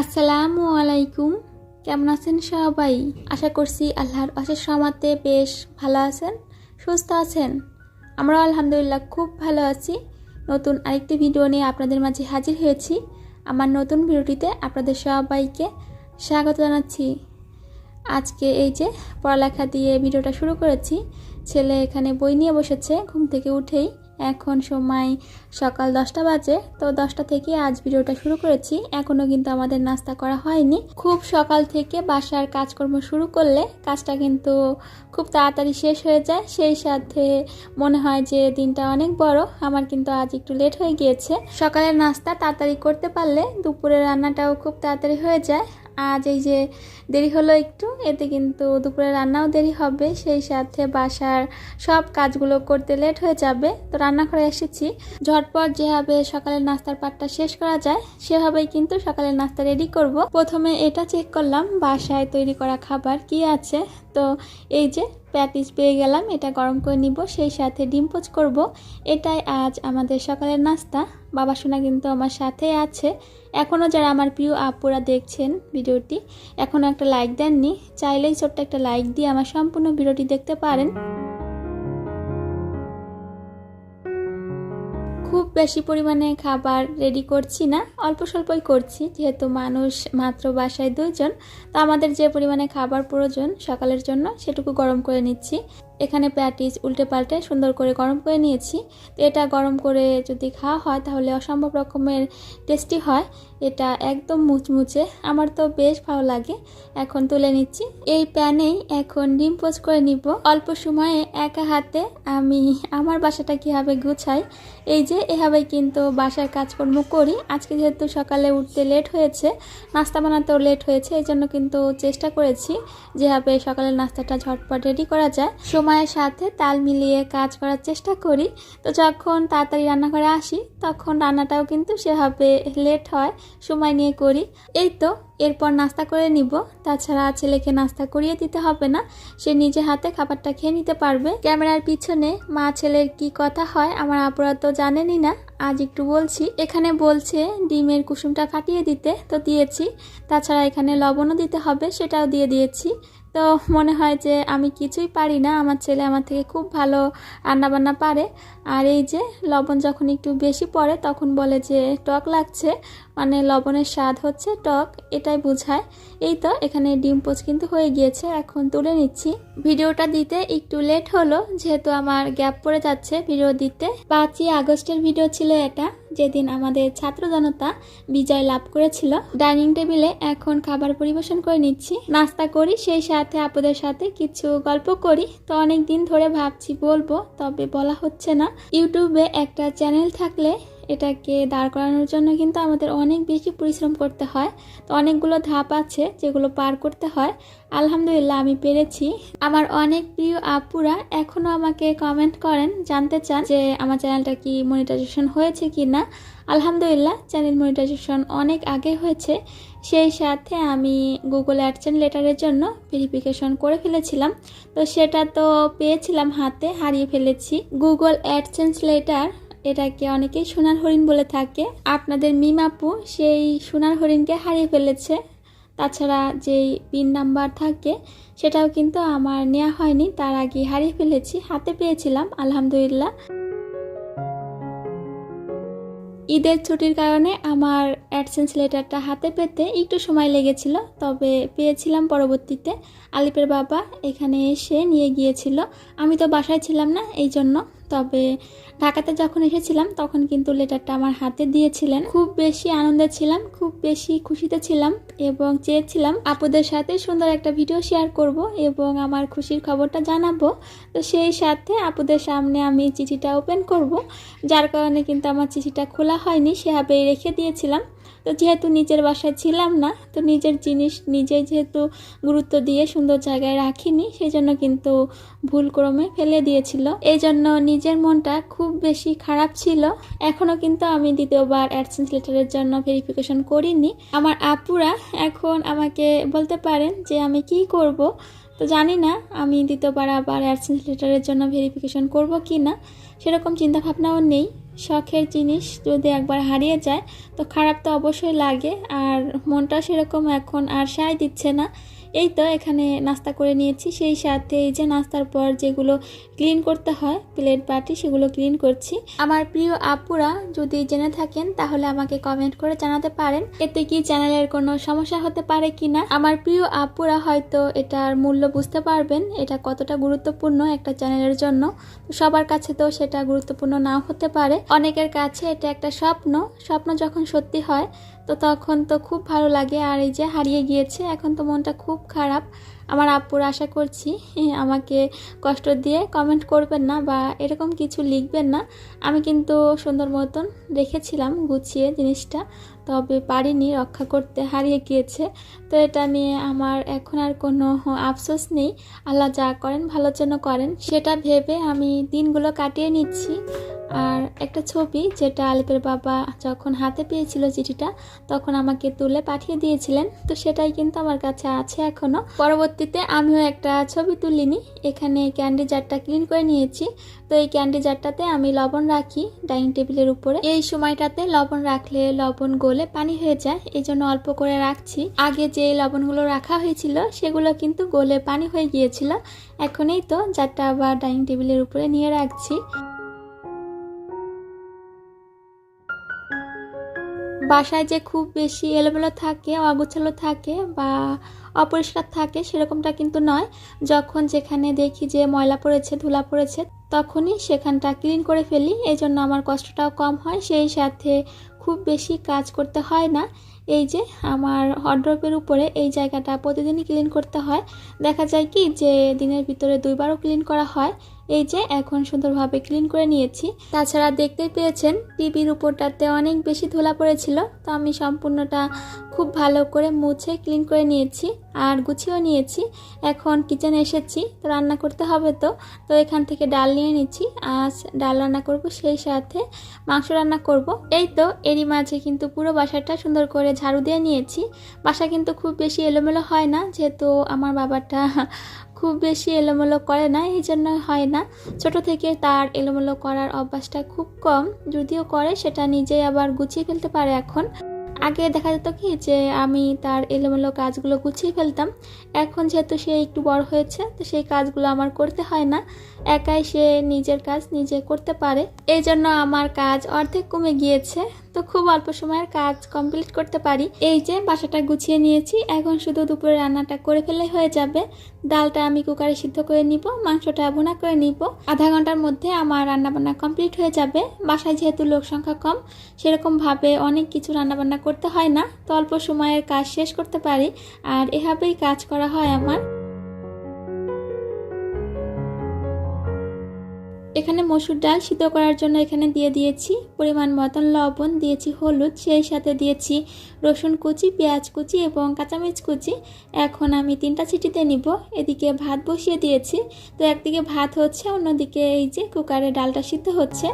আসসালামু আলাইকুম। কেমন আছেন সবাই? আশা করছি আল্লাহর অশেষ সমাতে বেশ ভালো আছেন, সুস্থ আছেন। আমরা আলহামদুলিল্লাহ খুব ভালো আছি। নতুন আরেকটি ভিডিও নিয়ে আপনাদের মাঝে হাজির হয়েছি। আমার নতুন ভিডিওটিতে আপনাদের সবাইকে স্বাগত জানাচ্ছি। আজকে এই যে পড়ালেখা দিয়ে ভিডিওটা শুরু করেছি, ছেলে এখানে বই নিয়ে বসেছে, ঘুম থেকে উঠেই। এখন সময় সকাল দশটা বাজে, তো দশটা থেকে আজ ভিডিওটা শুরু করেছি। এখনও কিন্তু আমাদের নাস্তা করা হয়নি। খুব সকাল থেকে বাসার কাজকর্ম শুরু করলে কাজটা কিন্তু খুব তাড়াতাড়ি শেষ হয়ে যায়। সেই সাথে মনে হয় যে দিনটা অনেক বড়, আমার কিন্তু আজ একটু লেট হয়ে গিয়েছে। সকালের নাস্তা তাড়াতাড়ি করতে পারলে দুপুরের রান্নাটাও খুব তাড়াতাড়ি হয়ে যায়। আজ এই যে দেরি হলো একটু, এতে কিন্তু দুপুরে রান্নাও দেরি হবে, সেই সাথে বাসার সব কাজগুলো করতে লেট হয়ে যাবে। তো রান্না করে এসেছি। ঝটপট যেভাবে সকালের নাস্তার পাটটা শেষ করা যায়, সেভাবেই কিন্তু সকালের নাস্তা রেডি করব। প্রথমে এটা চেক করলাম, বাসায় তৈরি করা খাবার কি আছে। তো এই যে প্যাটিস পেয়ে গেলাম, এটা গরম করে নিব, সেই সাথে ডিম পোচ করব। এটাই আজ আমাদের সকালের নাস্তা। বাবা সোনা কিন্তু আমার সাথে আছে। এখনও যারা আমার প্রিয় আপুরা দেখছেন ভিডিওটি এখনও একটা লাইক দেননি, চাইলেই ছোট্ট একটা লাইক দিয়ে আমার সম্পূর্ণ ভিডিওটি দেখতে পারেন। খুব বেশি পরিমাণে খাবার রেডি করছি না, অল্প স্বল্পই করছি। যেহেতু মানুষ মাত্র বাসায় দুজন তো আমাদের যে পরিমাণে খাবার প্রয়োজন সকালের জন্য সেটুকু গরম করে নিচ্ছি। এখানে প্যাটিস উল্টে পাল্টে সুন্দর করে গরম করে নিয়েছি। তো এটা গরম করে যদি খাওয়া হয় তাহলে অসম্ভব রকমের টেস্টি হয়। এটা একদম মুচমুচে। আমার তো বেশ ভালো লাগে। এখন তুলে নিচ্ছি। এই প্যানেই এখন ডিম পোচ করে নিব। অল্প সময়ে একা হাতে আমি আমার বাসাটা কীভাবে গুছাই, এই যে এভাবেই কিন্তু বাসার কাজকর্ম করি। আজকে যেহেতু সকালে উঠতে লেট হয়েছে, নাস্তা বানাতেও লেট হয়েছে, এই জন্য কিন্তু চেষ্টা করেছি যেভাবে সকালের নাস্তাটা ঝটপট রেডি করা যায়। সময়ের সাথে তাল মিলিয়ে কাজ করার চেষ্টা করি। তো যখন তাড়াতাড়ি রান্নাঘরে আসি, তখন রান্নাটাও কিন্তু সেভাবে লেট হয়, সময় নিয়ে করি। এই তো, এরপর নাস্তা করে নিব। তাছাড়া ছেলেকে নাস্তা করিয়ে দিতে হবে না। সে নিজে হাতে খাবারটা খেয়ে নিতে পারবে। ক্যামেরার পিছনে মা ছেলের কি কথা হয়, আমার আপুরা তো জানেনই না। আজ একটু বলছি। এখানে বলছে ডিমের কুসুমটা ফাটিয়ে দিতে, তো দিয়েছি। তাছাড়া এখানে লবণও দিতে হবে, সেটাও দিয়ে দিয়েছি। তো মনে হয় যে আমি কিছুই পারি না। আমার ছেলে আমার থেকে খুব ভালো রান্নাবান্না পারে। আর এই যে লবণ যখন একটু বেশি পড়ে তখন বলে যে টক লাগছে। মানে লবণের স্বাদ হচ্ছে টক, এটাই বোঝায়। এই তো এখানে ডিম পোচ কিন্তু হয়ে গিয়েছে, এখন তুলে নিচ্ছি। ভিডিওটা দিতে একটু লেট হলো, যেহেতু আমার গ্যাপ পড়ে যাচ্ছে ভিডিও দিতে। পাঁচই আগস্টের ভিডিও ছিল এটা। যেদিন আমাদের ছাত্র জনতা বিজয় লাভ করেছিল, ডাইনিং টেবিলে এখন খাবার পরিবেশন করে নিচ্ছি, নাস্তা করি, সেই সাথে আপুদের সাথে কিছু গল্প করি। তো অনেক দিন ধরে ভাবছি বলব, তবে বলা হচ্ছে না। ইউটিউবে একটা চ্যানেল থাকলে এটাকে দাঁড় করানোর জন্য কিন্তু আমাদের অনেক বেশি পরিশ্রম করতে হয়। তো অনেকগুলো ধাপ আছে যেগুলো পার করতে হয়। আলহামদুলিল্লাহ আমি পেরেছি। আমার অনেক প্রিয় আপুরা এখনও আমাকে কমেন্ট করেন, জানতে চান যে আমার চ্যানেলটা কি মনিটাইজেশন হয়েছে কি না আলহামদুলিল্লাহ চ্যানেল মনিটাইজেশন অনেক আগে হয়েছে। সেই সাথে আমি গুগল অ্যাডসেন লেটারের জন্য ভেরিফিকেশন করে ফেলেছিলাম। তো সেটা তো পেয়েছিলাম হাতে, হারিয়ে ফেলেছি। গুগল অ্যাডসেন্স লেটার এটাকে অনেকেই সোনার হরিণ বলে থাকে। আপনাদের মিমাপু সেই সোনার হরিণকে হারিয়ে ফেলেছে। তাছাড়া যেই পিন নাম্বার থাকে, সেটাও কিন্তু আমার নেওয়া হয়নি। তার আগে হারিয়ে ফেলেছি, হাতে পেয়েছিলাম, আলহামদুলিল্লাহ। ঈদের ছুটির কারণে আমার অ্যাডসেন্স লেটারটা হাতে পেতে একটু সময় লেগেছিল, তবে পেয়েছিলাম পরবর্তীতে। আলিপের বাবা এখানে এসে নিয়ে গিয়েছিল। আমি তো বাসায় ছিলাম না, এই জন্য। তবে ঢাকাতে যখন এসেছিলাম, তখন কিন্তু লেটারটা আমার হাতে দিয়েছিলেন। খুব বেশি আনন্দে ছিলাম, খুব বেশি খুশিতে ছিলাম এবং চেয়েছিলাম আপুদের সাথে সুন্দর একটা ভিডিও শেয়ার করব এবং আমার খুশির খবরটা জানাব। তো সেই সাথে আপুদের সামনে আমি চিঠিটা ওপেন করব, যার কারণে কিন্তু আমার চিঠিটা খোলা হয়নি, সেভাবেই রেখে দিয়েছিলাম। তো যেহেতু নিজের বাসায় ছিলাম না, তো নিজের জিনিস নিজে যেহেতু গুরুত্ব দিয়ে সুন্দর জায়গায় রাখিনি সেই জন্য কিন্তু ভুল ক্রমে ফেলে দিয়েছিল। এই জন্য নিজের মনটা খুব বেশি খারাপ ছিল। এখনও কিন্তু আমি দ্বিতীয়বার অ্যাডসেন্স লেটারের জন্য ভেরিফিকেশন করিনি। আমার আপুরা এখন আমাকে বলতে পারেন যে আমি কি করব। তো জানি না আমি দ্বিতীয়বার আবার অ্যাডসেন্স লেটারের জন্য ভেরিফিকেশন করব কি না সেরকম চিন্তাভাবনাও নেই। শখের জিনিস যদি একবার হারিয়ে যায়, তো খারাপ তো অবশ্যই লাগে। আর মনটা সেরকম এখন আর সায় দিচ্ছে না। এই তো এখানে নাস্তা করে নিয়েছি। সেই সাথে এই যে নাস্তার পর যেগুলো ক্লিন করতে হয় প্লেট বাটি, সেগুলো ক্লিন করছি। আমার প্রিয় আপুরা যদি জেনে থাকেন, তাহলে আমাকে কমেন্ট করে জানাতে পারেন। এতে কি চ্যানেলের কোনো সমস্যা হতে পারে কি না আমার প্রিয় আপুরা হয়তো এটার মূল্য বুঝতে পারবেন। এটা কতটা গুরুত্বপূর্ণ একটা চ্যানেলের জন্য। সবার কাছে তো সেটা গুরুত্বপূর্ণ নাও হতে পারে। অনেকের কাছে এটা একটা স্বপ্ন। স্বপ্ন যখন সত্যি হয় তো তখন তো খুব ভালো লাগে। আর এই যে হারিয়ে গিয়েছে, এখন তো মনটা খুব খারাপ। আমার আব্বুর আশা করছি আমাকে কষ্ট দিয়ে কমেন্ট করবেন না বা এরকম কিছু লিখবেন না। আমি কিন্তু সুন্দর মতন রেখেছিলাম গুছিয়ে জিনিসটা, তবে পারিনি, রক্ষা করতে হারিয়ে গিয়েছে। তো এটা নিয়ে আমার এখন আর কোনো আফসোস নেই। আল্লাহ যা করেন ভালোর জন্য করেন। সেটা ভেবে আমি দিনগুলো কাটিয়ে নিচ্ছি। আর একটা ছবি যেটা আলিপের বাবা যখন হাতে পেয়েছিল চিঠিটা, তখন আমাকে তুলে পাঠিয়ে দিয়েছিলেন। তো সেটাই কিন্তু আমার কাছে আছে এখনও। পরবর্তীতে আমিও একটা ছবি তুলিনি। এখানে ক্যান্ডি জারটা ক্লিন করে নিয়েছি। তো এই ক্যান্ডি জারটাতে আমি লবণ রাখি ডাইনিং টেবিলের উপরে। এই সময়টাতে লবণ রাখলে লবণ গলে পানি হয়ে যায় এই জন্য অল্প করে রাখছি। আগে যে লবণগুলো রাখা হয়েছিল, সেগুলো কিন্তু গলে পানি হয়ে গিয়েছিল। এখনই তো জারটা আবার ডাইনিং টেবিলের উপরে নিয়ে রাখছি। বাসায় যে খুব বেশি এলোমেলো থাকে, অগোছালো থাকে বা অপরিষ্কার থাকে সেরকমটা কিন্তু নয়। যখন যেখানে দেখি যে ময়লা পড়েছে, ধুলা পড়েছে, তখনই সেখানটা ক্লিন করে ফেলি। এই জন্য আমার কষ্টটাও কম হয়, সেই সাথে খুব বেশি কাজ করতে হয় না। এই যে আমার হড্রপের উপরে এই জায়গাটা প্রতিদিনই ক্লিন করতে হয়। দেখা যায় কি যে দিনের ভিতরে দুইবারও ক্লিন করা হয়। এই যে এখন সুন্দরভাবে ক্লিন করে নিয়েছি। তাছাড়া দেখতেই পেয়েছেন, টিভির উপরটাতে অনেক বেশি ধুলা পড়েছিল, তো আমি সম্পূর্ণটা খুব ভালো করে মুছে ক্লিন করে নিয়েছি আর গুছিয়েও নিয়েছি। এখন কিচেনে এসেছি, তো রান্না করতে হবে তো। তো এখান থেকে ডাল নিয়ে নিচ্ছি, আজ ডাল রান্না করব, সেই সাথে মাংস রান্না করব। এই তো, এরই মাঝে কিন্তু পুরো বাসাটা সুন্দর করে ঝাড়ু দিয়ে নিয়েছি। বাসা কিন্তু খুব বেশি এলোমেলো হয় না, যেহেতু আমার বাবাটা খুব বেশি এলোমেলো করে না, এই জন্য হয় না। ছোট থেকে তার এলোমেলো করার অভ্যাসটা খুব কম, যদিও করে, সেটা নিজেই আবার গুছিয়ে ফেলতে পারে এখন। আগে দেখা যেত কি যে, আমি তার এলোমেলো কাজগুলো গুছিয়ে ফেলতাম। এখন যেহেতু সে একটু বড় হয়েছে, তো সেই কাজগুলো আমার করতে হয় না। একাই সে নিজের কাজ নিজে করতে পারে। এই জন্য আমার কাজ অর্ধেক কমে গিয়েছে। তো খুব অল্প সময়ের কাজ কমপ্লিট করতে পারি। এই যে বাসাটা গুছিয়ে নিয়েছি, এখন শুধু দুপুরে রান্নাটা করে ফেলে হয়ে যাবে। ডালটা আমি কুকারে সিদ্ধ করে নিব, মাংসটা ভুনা করে নিব। আধা ঘণ্টার মধ্যে আমার রান্নাবান্না কমপ্লিট হয়ে যাবে। বাসায় যেহেতু লোক সংখ্যা কম সেরকমভাবে অনেক কিছু রান্নাবান্না করতে হয় না। তো অল্প সময়ের কাজ শেষ করতে পারি। আর এভাবেই কাজ করা হয় আমার। এখানে মসুর ডাল সিদ্ধ করার জন্য এখানে দিয়ে দিয়েছি পরিমাণ মতন লবণ, দিয়েছি হলুদ, সেই সাথে দিয়েছি রসুন কুচি, পেঁয়াজ কুচি এবং কাঁচামরিচ কুচি। এখন আমি তিনটা চিটিতে নিব, এদিকে ভাত বসিয়ে দিয়েছি। তো একদিকে ভাত হচ্ছে, অন্যদিকে এই যে কুকারে ডালটা সিদ্ধ হচ্ছে।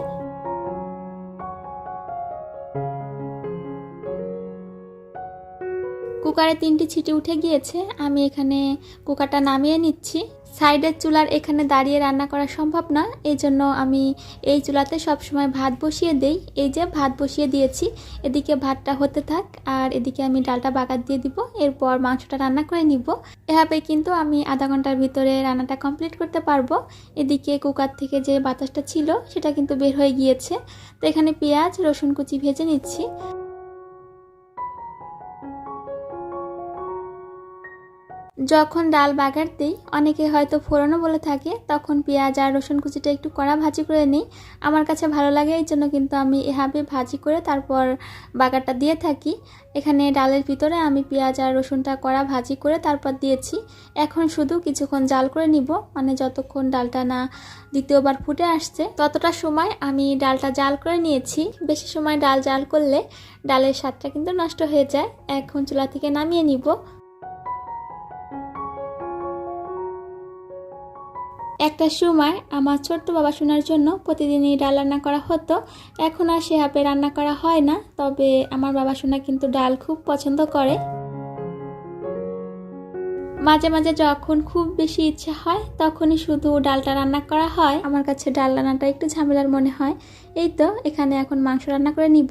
কুকারে তিনটি ছিটি উঠে গিয়েছে, আমি এখানে কুকারটা নামিয়ে নিচ্ছি। সাইডের চুলার এখানে দাঁড়িয়ে রান্না করা সম্ভব না এই জন্য আমি এই চুলাতে সবসময় ভাত বসিয়ে দেই। এই যে ভাত বসিয়ে দিয়েছি, এদিকে ভাতটা হতে থাক, আর এদিকে আমি ডালটা বাগার দিয়ে দিব, এরপর মাংসটা রান্না করে নিব। এভাবে কিন্তু আমি আধা ঘণ্টার ভিতরে রান্নাটা কমপ্লিট করতে পারব। এদিকে কুকার থেকে যে বাতাসটা ছিল, সেটা কিন্তু বের হয়ে গিয়েছে। তো এখানে পেঁয়াজ, রসুন কুচি ভেজে নিচ্ছি। যখন ডাল বাগার দিই, অনেকে হয়তো ফোড়নও বলে থাকে, তখন পেঁয়াজ আর রসুন কুচিটা একটু কড়া ভাজি করে নিই। আমার কাছে ভালো লাগে, এই জন্য কিন্তু আমি এভাবে ভাজি করে তারপর বাগারটা দিয়ে থাকি। এখানে ডালের ভিতরে আমি পেঁয়াজ আর রসুনটা কড়া ভাজি করে তারপর দিয়েছি। এখন শুধু কিছুক্ষণ জাল করে নিব মানে যতক্ষণ ডালটা না দ্বিতীয়বার ফুটে আসছে, ততটা সময় আমি ডালটা জাল করে নিয়েছি। বেশি সময় ডাল জাল করলে ডালের স্বাদটা কিন্তু নষ্ট হয়ে যায়। এখন চুলা থেকে নামিয়ে নিব। একটা সময় আমার ছোট্ট বাবা শোনার জন্য প্রতিদিনই ডাল রান্না করা হতো। এখন আর সে সেভাবে রান্না করা হয় না, তবে আমার বাবা শোনা কিন্তু ডাল খুব পছন্দ করে। মাঝে মাঝে যখন খুব বেশি ইচ্ছা হয়, তখনই শুধু ডালটা রান্না করা হয়। আমার কাছে ডাল রান্নাটা একটু ঝামেলার মনে হয়। এই তো, এখানে এখন মাংস রান্না করে নিব।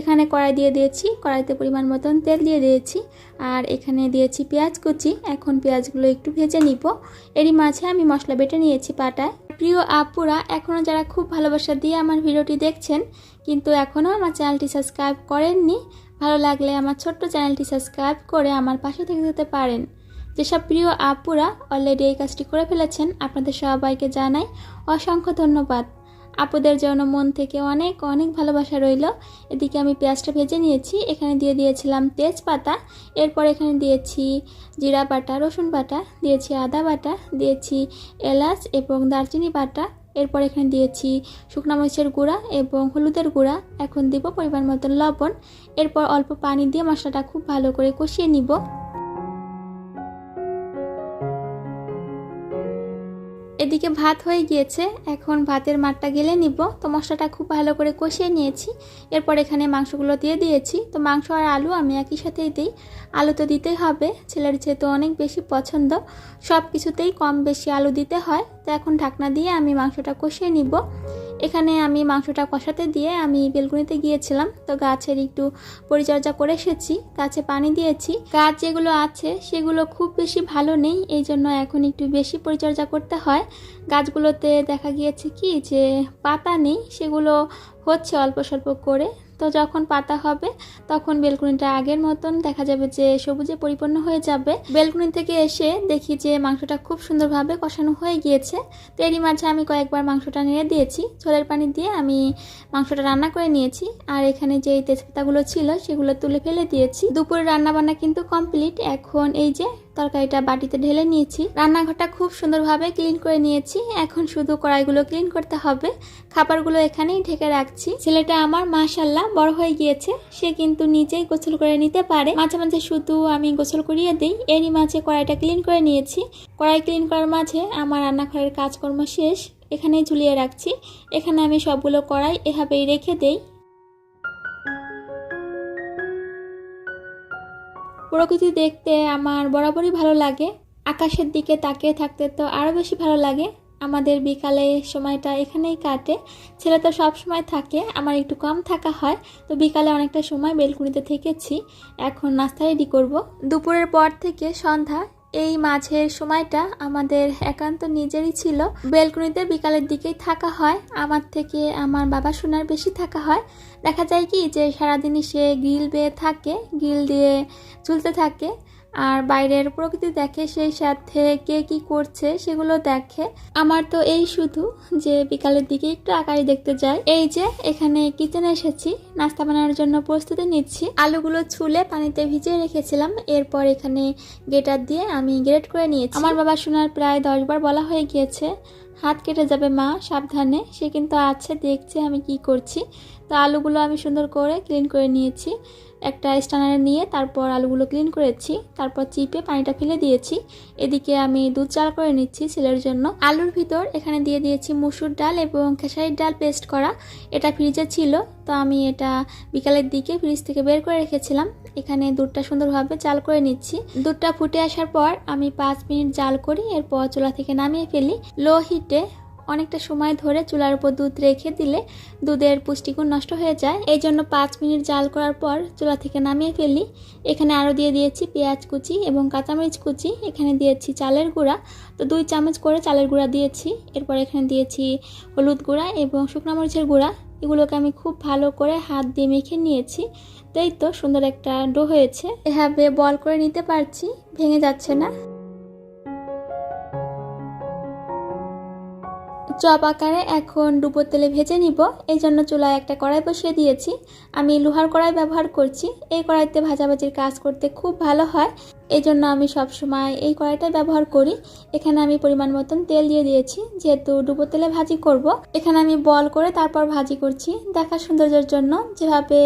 এখানে কড়াই দিয়ে দিয়েছি, কড়াইতে পরিমাণ মতন তেল দিয়ে দিয়েছি। আর এখানে দিয়েছি পেঁয়াজ কুচি। এখন পেঁয়াজগুলো একটু ভেজে নিব। এরই মাঝে আমি মশলা বেটে নিয়েছি পাটায়। প্রিয় আপুরা এখনও যারা খুব ভালোবাসা দিয়ে আমার ভিডিওটি দেখছেন, কিন্তু এখনও আমার চ্যানেলটি সাবস্ক্রাইব করেননি, ভালো লাগলে আমার ছোট্ট চ্যানেলটি সাবস্ক্রাইব করে আমার পাশে থেকে যেতে পারেন। যেসব প্রিয় আপুরা অলরেডি এই কাজটি করে ফেলেছেন, আপনাদের সবাইকে জানাই অসংখ্য ধন্যবাদ। আপুদের জন্য মন থেকে অনেক অনেক ভালোবাসা রইল। এদিকে আমি পেঁয়াজটা ভেজে নিয়েছি, এখানে দিয়ে দিয়েছিলাম তেজপাতা। এরপর এখানে দিয়েছি জিরা বাটা, রসুন বাটা, দিয়েছি আদা বাটা, দিয়েছি এলাচ এবং দারচিনি বাটা। এরপর এখানে দিয়েছি শুকনো মরিচের গুঁড়া এবং হলুদের গুঁড়া। এখন দিব পরিমাণ মতন লবণ। এরপর অল্প পানি দিয়ে মশলাটা খুব ভালো করে কষিয়ে নিব। এদিকে ভাত হয়ে গিয়েছে। এখন ভাতের মাঠটা গেলে নিব। তো মশলাটা খুব ভালো করে কষিয়ে নিয়েছি। এরপর এখানে মাংসগুলো দিয়ে দিয়েছি। তো মাংস আর আলু আমি একই সাথেই দিই। আলু তো দিতেই হবে। ছেলের যেহেতু অনেক বেশি পছন্দ সব কিছুতেই কম বেশি আলু দিতে হয়। তো এখন ঢাকনা দিয়ে আমি মাংসটা কষিয়ে নিব। এখানে আমি মাংসটা কষাতে দিয়ে আমি বেলকুনিতে গিয়েছিলাম। তো গাছের একটু পরিচর্যা করে এসেছি, গাছে পানি দিয়েছি। গাছ যেগুলো আছে সেগুলো খুব বেশি ভালো নেই, এই জন্য এখন একটু বেশি পরিচর্যা করতে হয়। গাছগুলোতে দেখা গিয়েছে কি যে পাতা নেই, সেগুলো হচ্ছে অল্প স্বল্প করে তো যখন পাতা হবে, তখন বেলকুনিটা আগের মতন দেখা যাবে যে সবুজে পরিপূর্ণ হয়ে যাবে। বেলকুনি থেকে এসে দেখি যে মাংসটা খুব সুন্দরভাবে কষানো হয়ে গিয়েছে। তো এরই মাঝে আমি কয়েকবার মাংসটা নেড়ে দিয়েছি। ছোলের পানি দিয়ে আমি মাংসটা রান্না করে নিয়েছি। আর এখানে যে তেজপাতাগুলো ছিল, সেগুলো তুলে ফেলে দিয়েছি। দুপুরে রান্না বান্না কিন্তু কমপ্লিট। এখন এই যে তরকারিটা বাটিতে ঢেলে নিয়েছি। রান্নাঘরটা খুব সুন্দরভাবে ক্লিন করে নিয়েছি। এখন শুধু কড়াইগুলো ক্লিন করতে হবে। খাবারগুলো এখানেই ঢেকে রাখছি। ছেলেটা আমার মাশাল্লাহ বড় হয়ে গিয়েছে। সে কিন্তু নিজেই গোসল করে নিতে পারে। মাঝে মাঝে শুধু আমি গোসল করিয়ে দিই। এরই মাঝে কড়াইটা ক্লিন করে নিয়েছি। কড়াই ক্লিন করার মাঝে আমার রান্নাঘরের কাজকর্ম শেষ। এখানেই ঝুলিয়ে রাখছি। এখানে আমি সবগুলো কড়াই এভাবেই রেখে দেই। প্রকৃতি দেখতে আমার বরাবরই ভালো লাগে। আকাশের দিকে তাকিয়ে থাকতে তো আরও বেশি ভালো লাগে। আমাদের বিকালে সময়টা এখানেই কাটে। ছেলে তো সব সময় থাকে, আমার একটু কম থাকা হয়। তো বিকালে অনেকটা সময় বেলকুনিতে থেকেছি। এখন নাস্তা রেডি করব। দুপুরের পর থেকে সন্ধ্যা এই মাঝের সময়টা আমাদের একান্ত নিজেরই ছিল। বেলকুনিতে বিকালের দিকেই থাকা হয়। আমার থেকে আমার বাবা সোনার বেশি থাকা হয়। দেখা যায় কি যে সারাদিনই সে গ্রিল বেয়ে থাকে, গ্রিল দিয়ে চুলতে থাকে। আর বাইরের প্রকৃতি দেখে সেই সাথে কে কি করছে সেগুলো দেখে। আমার তো এই শুধু যে বিকালের দিকে একটু আকারে দেখতে যাই এই যে এখানে কিচেনে এসেছি, নাস্তা বানানোর জন্য প্রস্তুতি নিচ্ছি। আলুগুলো ছুলে পানিতে ভিজিয়ে রেখেছিলাম। এরপর এখানে গেটার দিয়ে আমি গ্রেট করে নিয়েছি। আমার বাবা শোনার প্রায় দশবার বলা হয়ে গিয়েছে, হাত কেটে যাবে মা, সাবধানে। সে কিন্তু আছে, দেখছে আমি কি করছি। তো আলুগুলো আমি সুন্দর করে ক্লিন করে নিয়েছি। একটা স্টানারে নিয়ে তারপর আলুগুলো ক্লিন করেছি, তারপর চিপে পানিটা ফেলে দিয়েছি। এদিকে আমি দুধ চাল করে নিচ্ছি ছেলের জন্য। আলুর ভিতর এখানে দিয়ে দিয়েছি মুসুর ডাল এবং খেসারির ডাল পেস্ট করা। এটা ফ্রিজে ছিল, তো আমি এটা বিকালের দিকে ফ্রিজ থেকে বের করে রেখেছিলাম। এখানে দুধটা সুন্দরভাবে জাল করে নিচ্ছি। দুধটা ফুটে আসার পর আমি পাঁচ মিনিট জাল করি, এরপর চুলা থেকে নামিয়ে ফেলি। লো হিটে অনেকটা সময় ধরে চুলার উপর দুধ রেখে দিলে দুধের পুষ্টিগুণ নষ্ট হয়ে যায়। এই জন্য পাঁচ মিনিট জাল করার পর চুলা থেকে নামিয়ে ফেলি। এখানে আরও দিয়ে দিয়েছি পেঁয়াজ কুচি এবং কাঁচামরিচ কুচি। এখানে দিয়েছি চালের গুঁড়া। তো দুই চামচ করে চালের গুঁড়া দিয়েছি। এরপর এখানে দিয়েছি হলুদ গুঁড়া এবং শুকনো মরিচের গুঁড়া। এগুলোকে আমি খুব ভালো করে হাত দিয়ে মেখে নিয়েছি। তাই তো সুন্দর একটা ডো হয়েছে। এভাবে বল করে নিতে পারছি, ভেঙে যাচ্ছে না। চপ আকারে এখন ডুবো তেলে ভেজে নিব। এই জন্য চুলায় একটা কড়াই বসিয়ে দিয়েছি। আমি লোহার কড়াই ব্যবহার করছি। এই কড়াইতে ভাজাভাজির কাজ করতে খুব ভালো হয়। এই জন্য আমি সব সময় এই কড়াইটাই ব্যবহার করি। এখানে আমি পরিমাণ মতন তেল দিয়ে দিয়েছি। যেহেতু ডুবো তেলে ভাজি করব। এখানে আমি বল করে তারপর ভাজি করছি। দেখা সৌন্দর্যের জন্য যেভাবে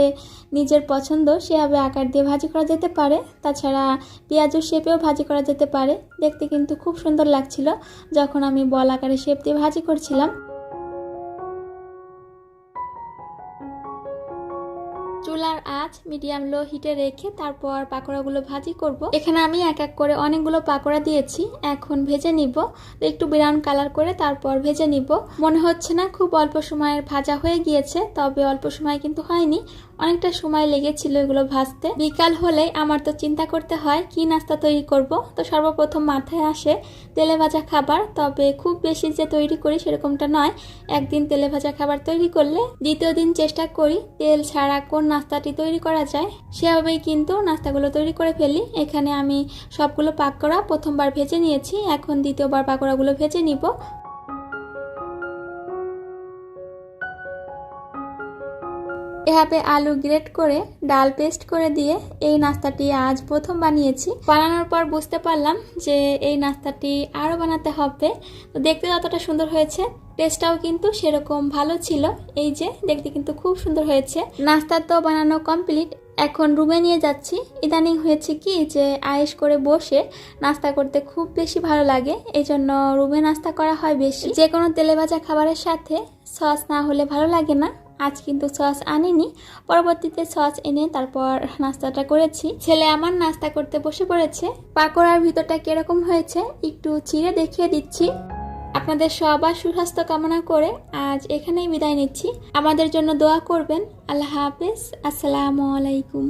নিজের পছন্দ সেভাবে আকার দিয়ে ভাজি করা যেতে পারে। তাছাড়া পেঁয়াজের শেপেও ভাজি করা যেতে পারে। দেখতে কিন্তু খুব সুন্দর লাগছিল যখন আমি বল আকারে শেপ দিয়ে ভাজি করছিলাম। চুলার আঁচ মিডিয়াম লো হিটে রেখে তারপর পাকোড়াগুলো ভাজি করব। এখানে আমি এক এক করে অনেকগুলো পাকোড়া দিয়েছি। এখন ভেজে নিব। একটু ব্রাউন কালার করে তারপর ভেজে নিব। মনে হচ্ছে না খুব অল্প সময়ের ভাজা হয়ে গিয়েছে, তবে অল্প সময় কিন্তু হয়নি। অনেকটা সময় লেগেছিল এগুলো ভাজতে। বিকাল হলে আমার তো চিন্তা করতে হয়, কি নাস্তা তৈরি করব? তো সর্বপ্রথম মাথায় আসে তেলে ভাজা খাবার, তবে খুব বেশি যে তৈরি করি সেরকমটা নয়। একদিন তেলে ভাজা খাবার তৈরি করলে দ্বিতীয় দিন চেষ্টা করি তেল ছাড়া কোন নাস্তাটি তৈরি করা যায়। সেভাবেই কিন্তু নাস্তাগুলো তৈরি করে ফেলি। এখানে আমি সবগুলো পাকোড়া প্রথমবার ভেজে নিয়েছি, এখন দ্বিতীয়বার পাকোড়াগুলো ভেজে নিব। এভাবে আলু গ্রেট করে, ডাল পেস্ট করে দিয়ে এই নাস্তাটি আজ প্রথম বানিয়েছি। বানানোর পর বুঝতে পারলাম যে এই নাস্তাটি আরও বানাতে হবে। তো দেখতে যতটা সুন্দর হয়েছে, টেস্টটাও কিন্তু সেরকম ভালো ছিল। এই যে, দেখতে কিন্তু খুব সুন্দর হয়েছে। নাস্তা তো বানানো কমপ্লিট। এখন রুমে নিয়ে যাচ্ছি। ইদানিং হয়েছে কি যে আয়েস করে বসে নাস্তা করতে খুব বেশি ভালো লাগে। এই জন্য রুমে নাস্তা করা হয় বেশি। যে কোনো তেলে ভাজা খাবারের সাথে সস না হলে ভালো লাগে না। আজ কিন্তু সস আনিনি। পরবর্তীতে সস এনে তারপর নাস্তাটা করেছি। ছেলে আমার নাস্তা করতে বসে পড়েছে। পাকোড়ার ভিতরটা কীরকম হয়েছে একটু চিড়ে দেখিয়ে দিচ্ছি। আপনাদের সবার সুস্বাস্থ্য কামনা করে আজ এখানেই বিদায় নিচ্ছি। আমাদের জন্য দোয়া করবেন। আল্লাহ হাফেজ। আসসালামু আলাইকুম।